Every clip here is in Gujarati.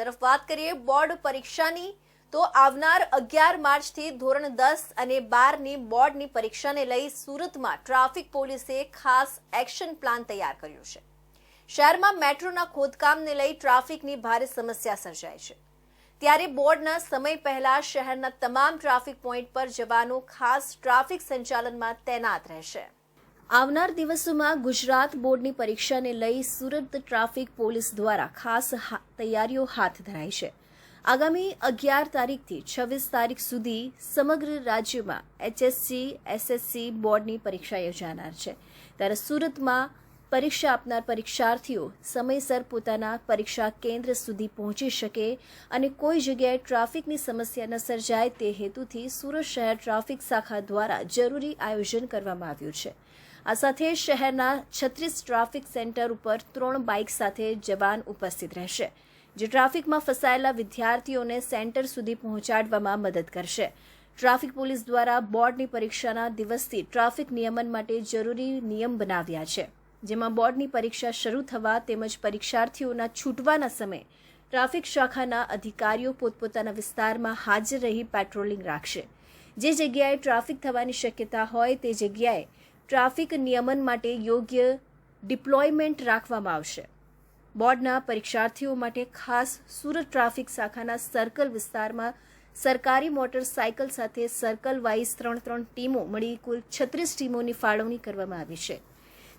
તરફ વાત કરીએ બોર્ડ પરીક્ષાની, તો આવનાર અગિયાર માર્ચથી ધોરણ દસ અને બારની બોર્ડની પરીક્ષાને લઈ સુરતમાં ટ્રાફિક પોલીસે ખાસ એક્શન પ્લાન તૈયાર કર્યું છે. શહેરમાં મેટ્રોના ખોદકામને લઈ ટ્રાફિકની ભારે સમસ્યા સર્જાય છે. ત્યારે બોર્ડના સમય પહેલા શહેરના તમામ ટ્રાફિક પોઈન્ટ પર જવાનો ખાસ ટ્રાફિક સંચાલનમાં તૈનાત રહેશે. આવનાર દિવસોમાં ગુજરાત બોર્ડની પરીક્ષાને લઈ સુરત ટ્રાફિક પોલીસ દ્વારા ખાસ તૈયારીઓ હાથ ધરાઈ છે. આગામી અગિયાર તારીખથી છવ્વીસ તારીખ સુધી સમગ્ર રાજ્યમાં એચએસસી, એસએસસી બોર્ડની પરીક્ષા યોજાનાર છે. ત્યારે સુરતમાં પરીક્ષા આપનાર પરીક્ષાર્થીઓ સમયસર પોતાના પરીક્ષા કેન્દ્ર સુધી પહોંચી શકે અને કોઈ જગ્યાએ ટ્રાફિકની સમસ્યા ન સર્જાય તે હેતુથી સુરત શહેર ટ્રાફિક શાખા દ્વારા જરૂરી આયોજન કરવામાં આવ્યું છે. આ સાથે શહેરના છત્રીસ ટ્રાફિક સેન્ટર ઉપર ત્રણ બાઇક સાથે જવાન ઉપસ્થિત રહેશે, જે ટ્રાફિકમાં ફસાયેલા વિદ્યાર્થીઓને સેન્ટર સુધી પહોંચાડવામાં મદદ કરશે. ટ્રાફિક પોલીસ દ્વારા બોર્ડની પરીક્ષાના દિવસથી ટ્રાફિક નિયમન માટે જરૂરી નિયમ બનાવ્યા છે, જેમાં બોર્ડની પરીક્ષા શરૂ થવા તેમજ પરીક્ષાર્થીઓના છૂટવાના સમયે ટ્રાફિક શાખાના અધિકારીઓ પોતપોતાના વિસ્તારમાં હાજર રહી પેટ્રોલિંગ રાખશે. જે જગ્યાએ ટ્રાફિક થવાની શક્યતા હોય તે જગ્યાએ ટ્રાફિક નિયમન માટે યોગ્ય ડિપ્લોયમેન્ટ રાખવામાં આવશે. બોર્ડના પરીક્ષાર્થીઓ માટે ખાસ સુરત ટ્રાફિક શાખાના સર્કલ વિસ્તારમાં સરકારી મોટરસાયકલ સાથે સર્કલ વાઇઝ ત્રણ ત્રણ ટીમો મળી કુલ છત્રીસ ટીમોની ફાળવણી કરવામાં આવી છે.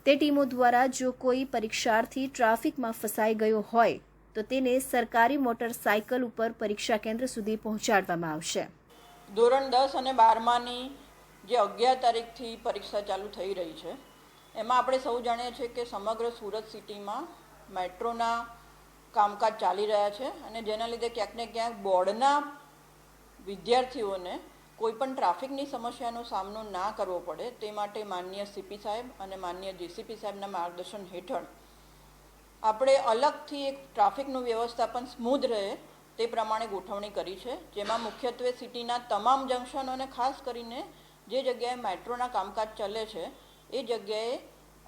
તે ટીમો દ્વારા જો કોઈ પરીક્ષાર્થી ટ્રાફિકમાં ફસાઈ ગયો હોય, તો તેને સરકારી મોટરસાયકલ ઉપર પરીક્ષા કેન્દ્ર સુધી પહોંચાડવામાં આવશે. ધોરણ દસ અને બારમાની જે અગિયાર તારીખથી પરીક્ષા ચાલુ થઈ રહી છે, એમાં આપણે સૌ જાણીએ છીએ કે સમગ્ર સુરત સિટીમાં મેટ્રોના કામકાજ ચાલી રહ્યા છે અને જેના લીધે ક્યાંક ને ક્યાંક બોર્ડના વિદ્યાર્થીઓને કોઈ પણ ટ્રાફિકની સમસ્યાનો સામનો ના કરવો પડે, તે માટે માનનીય સીપી સાહેબ અને માનનીય જીસીપી સાહેબના માર્ગદર્શન હેઠળ આપણે અલગથી એક ટ્રાફિકનું વ્યવસ્થાપન સ્મૂધ રહે તે પ્રમાણે ગોઠવણી કરી છે, જેમાં મુખ્યત્વે સિટીના તમામ જંકશનો ખાસ કરીને જે જગ્યાએ મેટ્રોના કામકાજ ચાલે છે, એ જગ્યાએ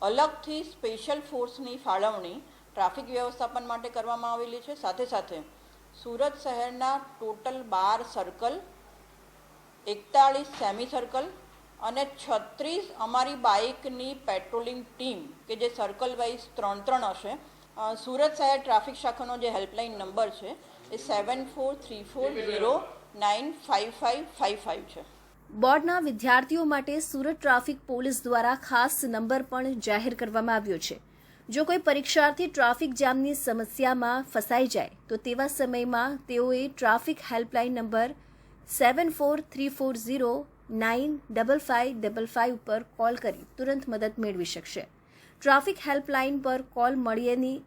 અલગથી સ્પેશિયલ ફોર્સની ફાળવણી ટ્રાફિક વ્યવસ્થાપન માટે કરવામાં આવેલી છે. સાથે સાથે સુરત શહેરના ટોટલ બાર સર્કલ, એકતાળીસ સેમી સર્કલ અને છત્રીસ અમારી બાઇકની પેટ્રોલિંગ ટીમ, કે જે સર્કલ વાઇઝ ત્રણ ત્રણ હશે. સુરત શહેર ટ્રાફિક શાખાનો જે હેલ્પલાઇન નંબર છે, એ seven four three four zero nine five five five five છે. બોર્ડના વિદ્યાર્થીઓ માટે સુરત ટ્રાફિક પોલીસ દ્વારા ખાસ નંબર પણ જાહેર કરવામાં આવ્યો છે. જો કોઈ પરીક્ષાર્થી ટ્રાફિક જામની સમસ્યામાં ફસાઈ જાય, તો તેવા સમયમાં તેઓએ traffic helpline number seven four three four zero nine double five double five ઉપર કોલ કરી તુરંત મદદ મેળવી શકશે. ટ્રાફિક હેલ્પલાઇન પર કોલ મળીએની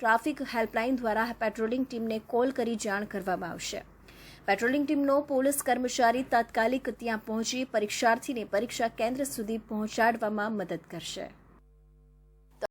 ટ્રાફિક હેલ્પલાઇન દ્વારા પેટ્રોલિંગ ટીમને કોલ કરી જાણ કરવામાં આવશે. પેટ્રોલિંગ ટીમનો પોલીસ કર્મચારી તાત્કાલિક ત્યાં પહોંચી પરીક્ષાર્થીને પરીક્ષા કેન્દ્ર સુધી પહોંચાડવામાં મદદ કરશે.